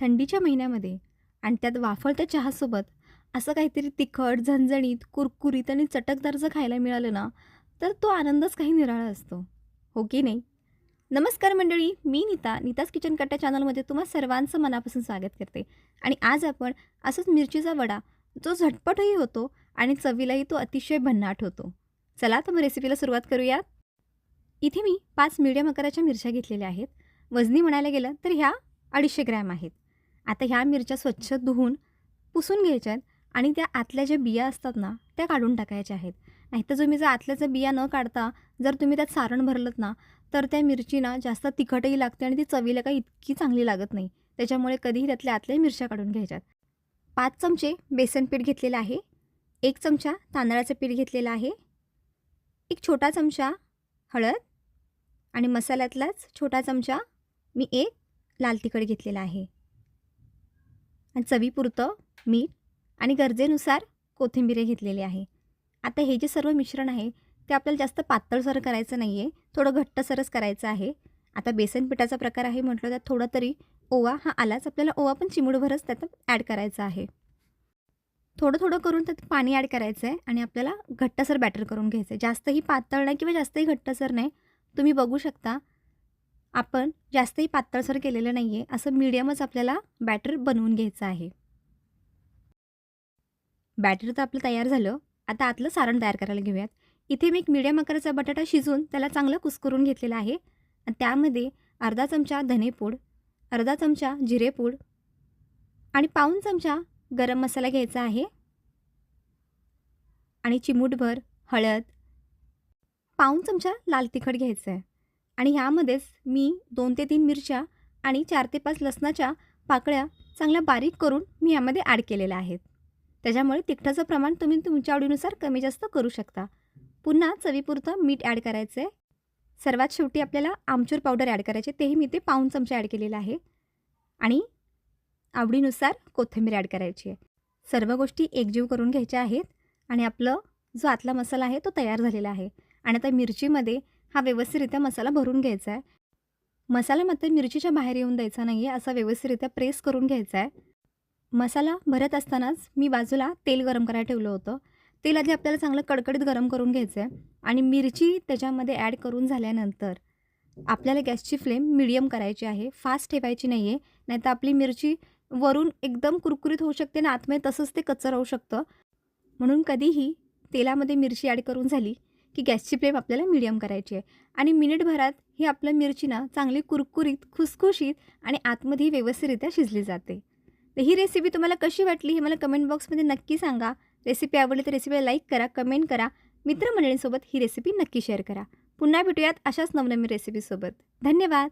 थंडीच्या महिन्यामध्ये. आणि त्यात वाफळत्या चहासोबत असं काहीतरी तिखट झणझणीत कुरकुरीत आणि चटकदार जर खायला मिळालं ना तर तो आनंदच काही निराळा असतो. हो की नाही? नमस्कार मंडळी मी नीता नीताज किचन कट्टा चॅनलमध्ये तुम्हा सर्वांचं मनापासून स्वागत करते. आणि आज आपण असंच मिरचीचा वडा जो झटपटही होतो आणि चवीलाही तो अतिशय भन्नाट होतो. चला तर मग रेसिपीला सुरुवात करूयात. इथे मी पाच मीडियम आकाराच्या मिरच्या घेतलेल्या आहेत. वजनी म्हणायला गेलं तर ह्या अडीचशे ग्रॅम आहेत. आता ह्या मिरच्या स्वच्छ धुवून पुसून घ्यायच्या आहेत आणि त्या आतल्या ज्या बिया असतात ना त्या काढून टाकायच्या आहेत. नाहीतर तुम्ही जर आतल्याचं बिया न काढता जर तुम्ही त्यात सारण भरलं ना तर त्या मिरची ना जास्त तिखटही लागते आणि ती चवीला काही इतकी चांगली लागत नाही. त्याच्यामुळे कधीही त्यातल्या आतल्या मिरच्या काढून घ्यायच्यात. पाच चमचे बेसन पीठ घेतलेलं आहे. एक चमचा तांदळाचं पीठ घेतलेलं आहे. एक छोटा चमचा हळद आणि मसाल्यातलाच छोटा चमचा मी एक लाल तिखट घेतलेला आहे. आणि चवीपुरतं मीठ आणि गरजेनुसार कोथिंबीर घेतलेली आहे. आता हे जे सर्व मिश्रण आहे ते आपल्याला जास्त पातळसर करायचं नाही आहे थोडं घट्टसरच करायचं आहे. आता बेसन पिठाचा प्रकार आहे म्हटलं त्यात थोडा तरी ओवा हा आलाच. आपल्याला ओवा पण चिमुडभरच त्यात ॲड करायचा आहे. थोडं थोडं करून त्यात पाणी ॲड करायचं आहे आणि आपल्याला घट्टसर बॅटर करून घ्यायचं आहे. जास्तही पातळ नाही किंवा जास्तही घट्टसर नाही. तुम्ही बघू शकता आपण जास्तही पातळसर केलेलं नाही आहे असं मीडियमच आपल्याला बॅटर बनवून घ्यायचं आहे. बॅटर तर आपलं तयार झालं. आता आतलं सारण तयार करायला घेऊयात. इथे मी एक मीडियम आकाराचा बटाटा शिजवून त्याला चांगलं कुस्करून घेतलेला आहे. आणि त्यामध्ये अर्धा चमचा धनेपूड अर्धा चमचा जिरेपूड आणि पाऊन चमचा गरम मसाला घ्यायचा आहे. आणि चिमूटभर हळद पाऊन चमचा लाल तिखट घ्यायचं आहे आणि ह्यामध्येच मी दोन ते तीन मिरच्या आणि चार ते पाच लसणाच्या पाकळ्या चांगल्या बारीक करून मी ह्यामध्ये ॲड केलेल्या आहेत. त्याच्यामुळे तिखटाचं प्रमाण तुम्ही तुमच्या आवडीनुसार कमी जास्त करू शकता. पुन्हा चवीपुरतं मीठ ॲड करायचं आहे सर्वात शेवटी आपल्याला आमचूर पावडर ॲड करायचे तेही मी ते पाऊन चमचा ॲड केलेलं आहे. आणि आवडीनुसार कोथिंबीर ॲड करायची आहे. सर्व गोष्टी एकजीव करून घ्यायच्या आहेत आणि आपलं जो आतला मसाला आहे तो तयार झालेला आहे. आणि आता मिरचीमध्ये हा व्यवस्थितरित्या मसाला भरून घ्यायचा आहे मसाला मात्र मिरचीच्या बाहेर येऊन द्यायचा नाही आहे असा व्यवस्थितरित्या प्रेस करून घ्यायचा आहे मसाला भरत असतानाच मी बाजूला तेल गरम करायला ठेवलं होतं. तेल आधी आपल्याला चांगलं कडकडीत गरम करून घ्यायचं आहे आणि मिरची त्याच्यामध्ये ॲड करून झाल्यानंतर आपल्याला गॅसची फ्लेम मिडियम करायची आहे फास्ट ठेवायची नाही आहे नाहीतर आपली मिरची वरून एकदम कुरकुरीत होऊ शकते आणि आतमध्ये तसंच ते कच्चं राहू शकतं. म्हणून कधीही तेलामध्ये मिरची ॲड करून झाली की गॅसची फ्लेम आपल्याला मिडियम करायची आहे. आणि मिनिटभरात ही आपलं मिरची ना चांगली कुरकुरीत खुसखुशीत आणि आतमध्ये व्यवस्थितरित्या शिजली जाते. तर ही रेसिपी तुम्हाला कशी वाटली हे मला कमेंट बॉक्समध्ये नक्की सांगा. रेसिपी आवडली तर रेसिपीला लाईक करा कमेंट करा. मित्रमंडळींसोबत ही रेसिपी नक्की शेअर करा. पुन्हा भेटूयात अशाच नवनवीन रेसिपीसोबत धन्यवाद!